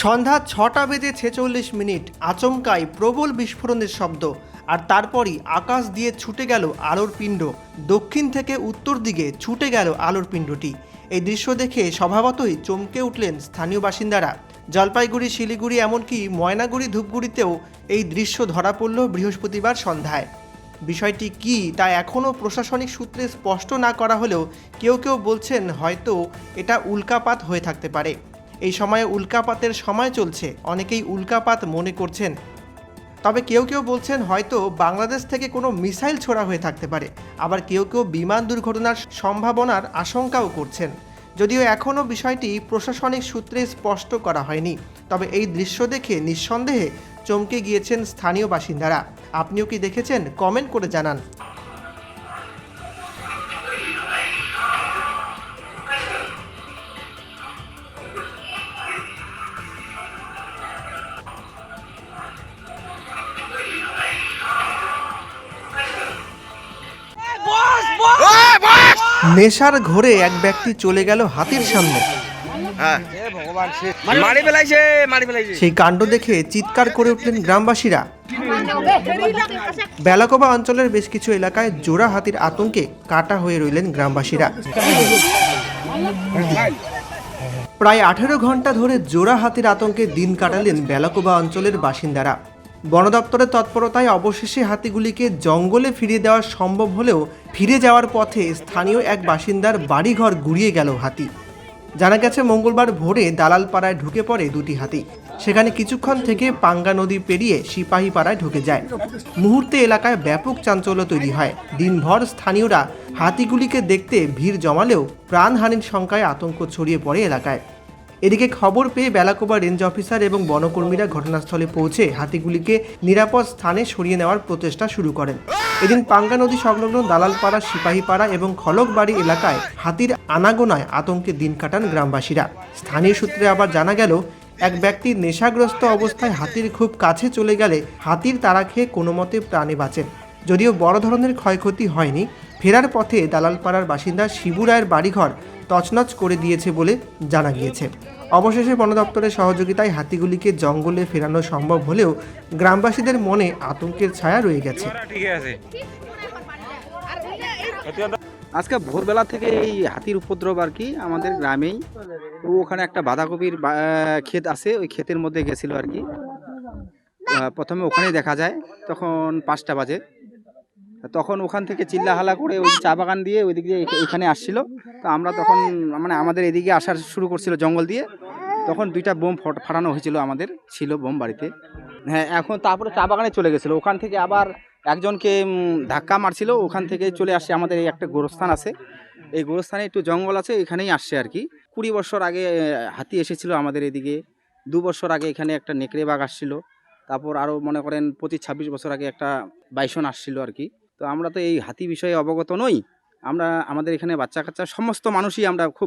সন্ধ্যা ছটা বেজে ছেচল্লিশ মিনিট আচমকায় প্রবল বিস্ফোরণের শব্দ, আর তারপরই আকাশ দিয়ে ছুটে গেল আলোর পিণ্ড। দক্ষিণ থেকে উত্তর দিকে ছুটে গেল আলোর পিণ্ডটি। এই দৃশ্য দেখে স্বভাবতই চমকে উঠলেন স্থানীয় বাসিন্দারা। জলপাইগুড়ি, শিলিগুড়ি, এমনকি ময়নাগুড়ি, ধূপগুড়িতেও এই দৃশ্য ধরা পড়ল বৃহস্পতিবার সন্ধ্যায়। বিষয়টি কি তা এখনও প্রশাসনিক সূত্রে স্পষ্ট না করা হলেও কেউ কেউ বলছেন হয়তো এটা উল্কাপাত হয়ে থাকতে পারে। এই সময়ে উল্কাপাতের সময় চলছে। অনেকেই উল্কাপাত মনে করছেন। তবে কেউ কেউ বলছেন হয়তো বাংলাদেশ থেকে কোনো মিসাইল ছোড়া হয়ে থাকতে পারে। আবার কেউ কেউ বিমান দুর্ঘটনার সম্ভাবনার আশঙ্কাও করছেন। যদিও এখনও বিষয়টি প্রশাসনিক সূত্রে স্পষ্ট করা হয়নি। তবে এই দৃশ্য দেখে নিঃসন্দেহে চমকে গিয়েছেন স্থানীয় বাসিন্দারা। আপনিও কি দেখেছেন? কমেন্ট করে জানান। নেশার ঘোরে এক ব্যক্তি চলে গেল হাতির সামনে। হ্যাঁ। সেই কাণ্ড দেখে চিৎকার করে উঠলেন গ্রামবাসীরা। বেলাকোবা অঞ্চলের বেশ কিছু এলাকায় জোড়া হাতির আতঙ্কে কাটা হয়ে রইলেন গ্রামবাসীরা। প্রায় আঠেরো ঘণ্টা ধরে জোড়া হাতির আতঙ্কে দিন কাটালেন বেলাকোবা অঞ্চলের বাসিন্দারা। বন দপ্তরের তৎপরতায় অবশেষে হাতিগুলিকে জঙ্গলে ফিরিয়ে দেওয়া সম্ভব হলেও ফিরে যাওয়ার পথে স্থানীয় এক বাসিন্দার বাড়িঘর গুড়িয়ে গেল হাতি। জানা গেছে, মঙ্গলবার ভোরে দালাল পাড়ায় ঢুকে পড়ে দুটি হাতি। সেখানে কিছুক্ষণ থেকে পাঙ্গা নদী পেরিয়ে সিপাহী পাড়ায় ঢুকে যায়। মুহূর্তে এলাকায় ব্যাপক চাঞ্চল্য তৈরি হয়। দিনভর স্থানীয়রা হাতিগুলিকে দেখতে ভিড় জমালেও প্রাণহানির সংখ্যায় আতঙ্ক ছড়িয়ে পড়ে এলাকায়। এদিকে খবর পেয়ে বেলাকোবা রেঞ্জ অফিসার এবং বনকর্মীরা ঘটনাস্থলে পৌঁছে হাতিগুলিকে নিরাপদ স্থানে সরিয়ে নেওয়ার প্রচেষ্টা শুরু করেন। এদিন পাঙ্গা নদী সংলগ্ন দালালপাড়া, সিপাহীপাড়া এবং খলকবাড়ি এলাকায় হাতির আনাগোনায় আতঙ্কে দিন কাটান গ্রামবাসীরা। স্থানীয় সূত্রে আবার জানা গেল, এক ব্যক্তি নেশাগ্রস্ত অবস্থায় হাতির খুব কাছে চলে গেলে হাতির তারা খেয়ে কোনো মতে প্রাণে বাঁচেন। যদিও বড় ধরনের ক্ষয়ক্ষতি হয়নি ফেরার পথে দালালপাড়ার বাসিন্দা শিবু রায়ের বাড়িঘর তছনছ করে দিয়েছে বলে জানা গিয়েছে। অবশেষে বন দপ্তরের সহযোগিতায় হাতিগুলিকে জঙ্গলে ফেরানো সম্ভব হলেও গ্রামবাসীদের মনে আতঙ্কের ছায়া রয়ে গেছে। আজকে ভোরবেলা থেকে এই হাতির উপদ্রব আর কি আমাদের গ্রামেই। ও ওখানে একটা বাঁধাকপির ক্ষেত আছে, ওই ক্ষেতের মধ্যে গেছিল আর কি। প্রথমে ওখানেই দেখা যায়, তখন পাঁচটা বাজে। তখন ওখান থেকে চিল্লাহালা করে ওই চা বাগান দিয়ে ওইদিক দিয়ে এখ- এখানে আসছিল। তো আমরা তখন মানে আমাদের এদিকে আসার শুরু করছিল জঙ্গল দিয়ে। তখন দুইটা বোম ফট- ফাটানো হয়েছিল আমাদের, ছিল বোম বাড়িতে। হ্যাঁ এখন তারপরে চা বাগানে চলে গেছিল। ওখান থেকে আবার একজনকে ধাক্কা মারছিল। ওখান থেকে চলে আসে আমাদের এই একটা গোরস্থান আছে। এই গোরস্থানে একটু জঙ্গল আছে, এখানেই আসছে আর কি। কুড়ি বছর আগে হাতি এসেছিল আমাদের এদিকে। দু বছর আগে এখানে একটা নেকড়ে বাঘ আসছিল। তারপর আরও মনে করেন পঁচিশ ছাব্বিশ বছর আগে একটা বাইসন আসছিল আর কি। তো আমরা তো এই হাতি বিষয়ে অবগত নই। আমরা, আমাদের এখানে বাচ্চা কাচ্চা সমস্ত মানুষই আমরা খুব